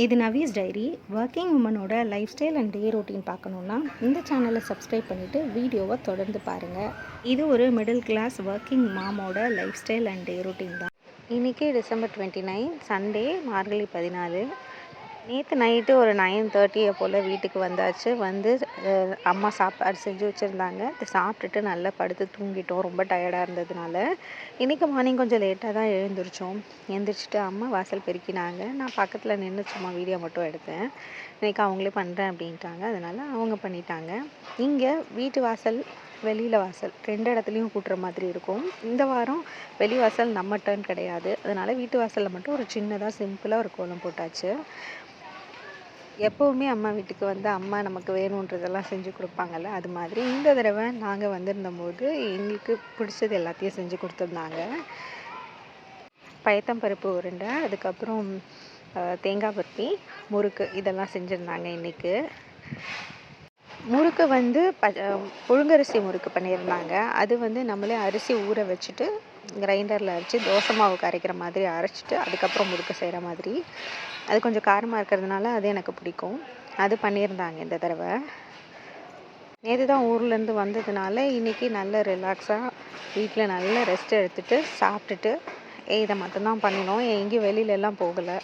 இது Nawaz diary. Working உமனோட life style and day routine பார்க்கணுன்னா இந்த சேனலை சப்ஸ்கிரைப் பண்ணிவிட்டு வீடியோவை தொடர்ந்து பாருங்கள் இது ஒரு middle class working மாமோட life style and day routine தான். இன்றைக்கி December twenty nine Sunday Margazhi பதினாலு. நேற்று நைட்டு ஒரு நைன் தேர்ட்டியை போல் வீட்டுக்கு வந்தாச்சு. வந்து அம்மா சாப்பாடு செஞ்சு வச்சுருந்தாங்க. சாப்பிட்டுட்டு நல்லா படுத்து தூங்கிட்டோம். ரொம்ப டயர்டாக இருந்ததுனால. இன்றைக்கி மார்னிங் கொஞ்சம் லேட்டாக தான் எழுந்திரிச்சோம். எழுந்திரிச்சிட்டு அம்மா வாசல் பெருக்கினாங்க. நான் பக்கத்தில் நின்று சும்மா வீடியோ மட்டும் எடுத்தேன். இன்றைக்கி அவங்களே பண்ணுறேன் அப்படின்ட்டாங்க. அதனால் அவங்க பண்ணிட்டாங்க. இங்கே வீட்டு வாசல் வெளியில் வாசல் ரெண்டு இடத்துலையும் கூட்டுற மாதிரி இருக்கும். இந்த வாரம் வெளி வாசல் நம்ம டர்ன் கிடையாது. அதனால் வீட்டு வாசலில் மட்டும் ஒரு சின்னதாக சிம்பிளாக ஒரு கோலம் போட்டாச்சு. எப்போவுமே அம்மா வீட்டுக்கு வந்து அம்மா நமக்கு வேணுன்றதெல்லாம் செஞ்சு கொடுப்பாங்கல்ல அது மாதிரி இந்த தடவை நாங்கள் வந்திருந்தபோது எங்களுக்கு பிடிச்சது எல்லாத்தையும் செஞ்சு கொடுத்துருந்தாங்க. பயத்தம்பருப்பு உருண்டை அதுக்கப்புறம் தேங்காய் பருப்பி முறுக்கு இதெல்லாம் செஞ்சுருந்தாங்க இன்றைக்கு முறுக்கு வந்து ப புழுங்கரிசி முறுக்கு பண்ணியிருந்தாங்க. அது வந்து நம்மளே அரிசி ஊற வச்சுட்டு கிரைண்டரில் அரைச்சி தோசை மாவு கரைக்கிற மாதிரி அரைச்சிட்டு அதுக்கப்புறம் முறுக்கு செய்கிற மாதிரி. அது கொஞ்சம் காரமாக இருக்கிறதுனால அது எனக்கு பிடிக்கும். அது பண்ணியிருந்தாங்க இந்த தடவை. நேற்று தான் ஊர்லேருந்து வந்ததுனால இன்றைக்கி நல்ல ரிலாக்ஸாக வீட்டில் நல்ல ரெஸ்ட் எடுத்துட்டு சாப்பிட்டுட்டு இதை மட்டும்தான் பண்ணினோம். எங்கேயும் வெளியிலலாம் போகலை.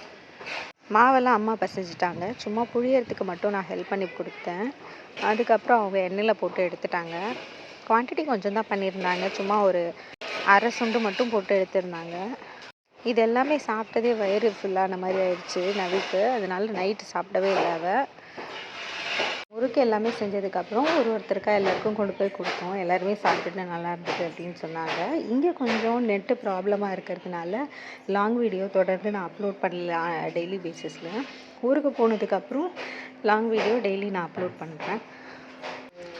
மாவெல்லாம் அம்மா பசைஞ்சிட்டாங்க சும்மா புழியறதுக்கு மட்டும் நான் ஹெல்ப் பண்ணி கொடுத்தேன். அதுக்கப்புறம் அவங்க எண்ணெயில் போட்டு எடுத்துட்டாங்க. குவான்டிட்டி கொஞ்சம் தான் பண்ணியிருந்தாங்க. சும்மா ஒரு அரை சுண்டு மட்டும் போட்டு எடுத்திருந்தாங்க. இது எல்லாமே சாப்பிட்டதே வயிறு ஃபுல்லான மாதிரி ஆயிடுச்சு நவிக்கு அதனால நைட்டு சாப்பிடவே இல்லை முறுக்கு எல்லாமே செஞ்சதுக்கப்புறம் ஒரு ஒருத்தருக்கா எல்லாருக்கும் கொண்டு போய் கொடுத்தோம். எல்லாருமே சாப்பிட்டுட்டு நல்லா இருந்தது அப்படின்னு சொன்னாங்க. இங்கே கொஞ்சம் நெட்டு ப்ராப்ளமாக இருக்கிறதுனால லாங் வீடியோ தொடர்ந்து நான் அப்லோட் பண்ணல டெய்லி பேசிஸில் ஊருக்கு போனதுக்கப்புறம் லாங் வீடியோ டெய்லி நான் அப்லோட் பண்ணுறேன்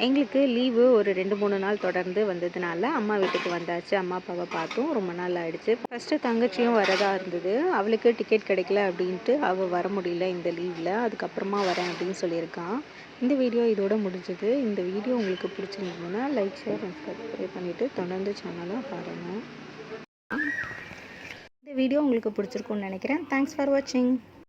எங்களுக்கு லீவு ஒரு ரெண்டு மூணு நாள் தொடர்ந்து வந்ததுனால அம்மா வீட்டுக்கு வந்தாச்சு. அம்மா அப்பாவை பார்த்தும் ரொம்ப நாள் ஆயிடுச்சு. ஃபஸ்ட்டு தங்கச்சியும் வரதா இருந்தது. அவளுக்கு டிக்கெட் கிடைக்கல அப்படின்ட்டு அவள் வர முடியல இந்த லீவில் அதுக்கப்புறமா வரேன் அப்படின்னு சொல்லியிருக்கான் இந்த வீடியோ இதோட முடிஞ்சது. இந்த வீடியோ உங்களுக்கு பிடிச்சிருந்ததுன்னா லைக் ஷேர் அண்ட் சப்ஸ்கிரைப் பண்ணிவிட்டு தொடர்ந்து சேனலாக பாருங்கள் இந்த வீடியோ உங்களுக்கு பிடிச்சிருக்கும்னு நினைக்கிறேன். தேங்க்ஸ் ஃபார் வாட்சிங்